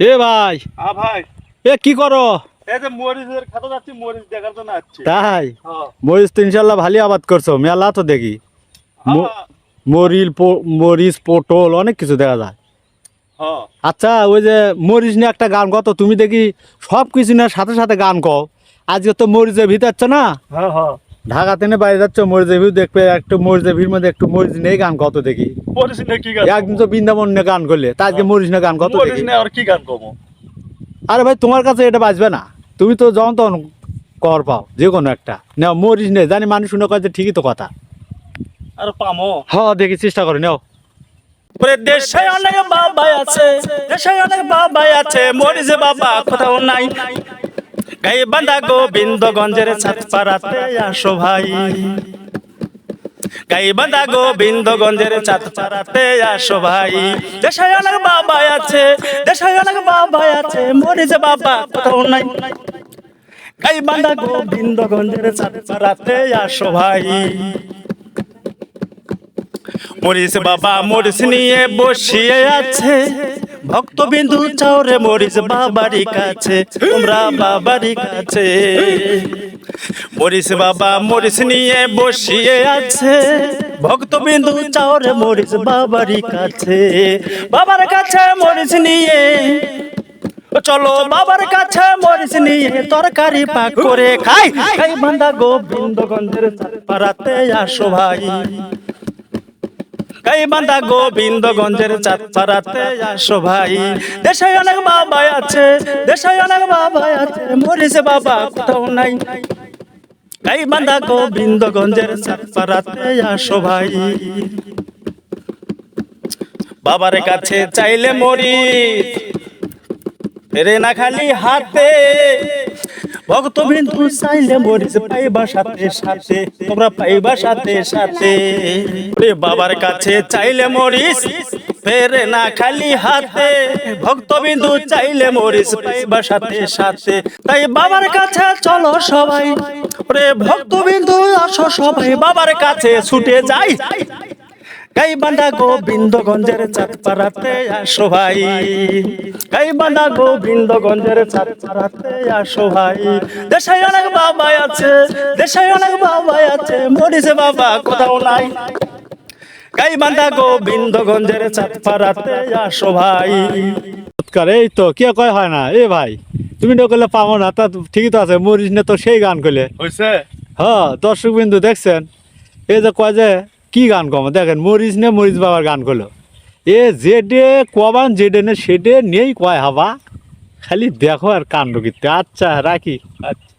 এ ভাই। আ ভাই। এ কি করো? এই যে মরিচের খাতা যাচ্ছি মরিচ দেখার জন্য আসছি। তাই? হ্যাঁ। মরিচ তো ইনশাল্লাহ ভালো আবাদ করছ মেলা তো দেখি। মরিল মরিচ পটল অনেক কিছু দেখা যায়। হ্যাঁ। আচ্ছা ওই যে মরিচ নিয়ে একটা গান কত তুমি দেখি সব কিছু নিয়ে সাথে সাথে গান কও। আজকে তো মরিচের ভিতর যাচ্ছ না? হ্যাঁ হ্যাঁ। ঢাকাতে নিয়ে বাইরে যাচ্ছ মরিচের ভিউ দেখবে একটু ভিড় মধ্যে একটু মরিজ নেই গান কত দেখি। একদিন তো বৃন্দাবন নিয়ে গান করলে তা আজকে মরিচ নিয়ে গান কত দেখি? আর কি গান কমো আরে ভাই তোমার কাছে এটা বাঁচবে না। তুমি তো যখন তখন কর পাও যে কোনো একটা। নেও মরিজ নেই জানি মানুষ শুনে কয় যে ঠিকই তো কথা। আর পামো। হ দেখি চেষ্টা করে নেও। দেশে অনেক বাবা আছে দেশে অনেক বাবা আছে মরিচ বাবা কোথাও নাই। গাই বান্ধা গোবিন্দগঞ্জের ছাত পাড়াতে আসো ভাই। গাই বান্ধা গোবিন্দগঞ্জের ছাত পাড়াতে আসো ভাই। দেশে অনেক বাবা আছে দেশে অনেক বাবা আছে মরিচ বাবা কোথাও নাই। গাই বান্ধা গোবিন্দগঞ্জের ছাত পাড়াতে আসো ভাই। মরিস বাবা মরিস নিয়ে বসিয়ে আছে। ভক্তবিন্দু চাওরে মরিস বাবারি কাছে তোমরা বাবারি কাছে। মরিস বাবা মরিস নিয়ে বসিয়ে আছে, ভক্তবিন্দু চাওরে মরিস বাবারি কাছে। বাবার কাছে মরিস নিয়ে চলো বাবার কাছে মরিস নিয়ে তরকারি পাক করে খাই। খাই বান্দা গোবিন্দগঞ্জের পাড়াতে আসো ভাই। গাই বান্দা গোবিন্দগঞ্জের চাঁদপাড়াতে আসো ভাই। দেশে অনেক বাবা আছে, দেশে অনেক বাবা আছে, মরিছে বাবা কোথাও নাই। গোবিন্দগঞ্জের চাঁদপাড়াতে আসো ভাই। বাবার কাছে চাইলে মরি, ফেরে না খালি হাতে। ভক্ত বিন্দু চাইলে মরিস পাইবা সাথে সাথে, তোমরা পাইবা সাথে সাথে। বাবার কাছে চাইলে মরিস, ফেরে না খালি হাতে। ভক্ত বিন্দু চাইলে মরিস, পাইবা সাথে সাথে। তাই বাবার কাছে চলো সবাই। ওরে ভক্ত বিন্দু, আসো সবাই। বাবার কাছে ছুটে যাই। গাইবান্ধা গোবিন্দগঞ্জের চাঁদপাড়াতে আসো ভাই। গাইবান্ধা গোবিন্দগঞ্জের চাঁদপাড়াতে আসো ভাই। দেশে অনেক বাবা আছে দেশে অনেক বাবা আছে মরিছে বাবা কোথাও নাই। গাইবান্ধা গোবিন্দগঞ্জের চাঁদপাড়াতে আসো ভাই। এই তো কে কয় হয় না? এ ভাই তুমি তো করলে পাবো না তা ঠিকই তো আছে মরিচ নিয়ে তো সেই গান করলে হয়েছে হ্যাঁ দর্শক বিন্দু দেখছেন? এই যে কয় যে কি গান কম? দেখেন, মরিচ নে মরিচ বাবার গান করল। এ যেডে কবান যেডে নে সেডে নেই কয় হাবা? খালি দেখো আর কাণ্ড কীর্তি। আচ্ছা রাখি। আচ্ছা।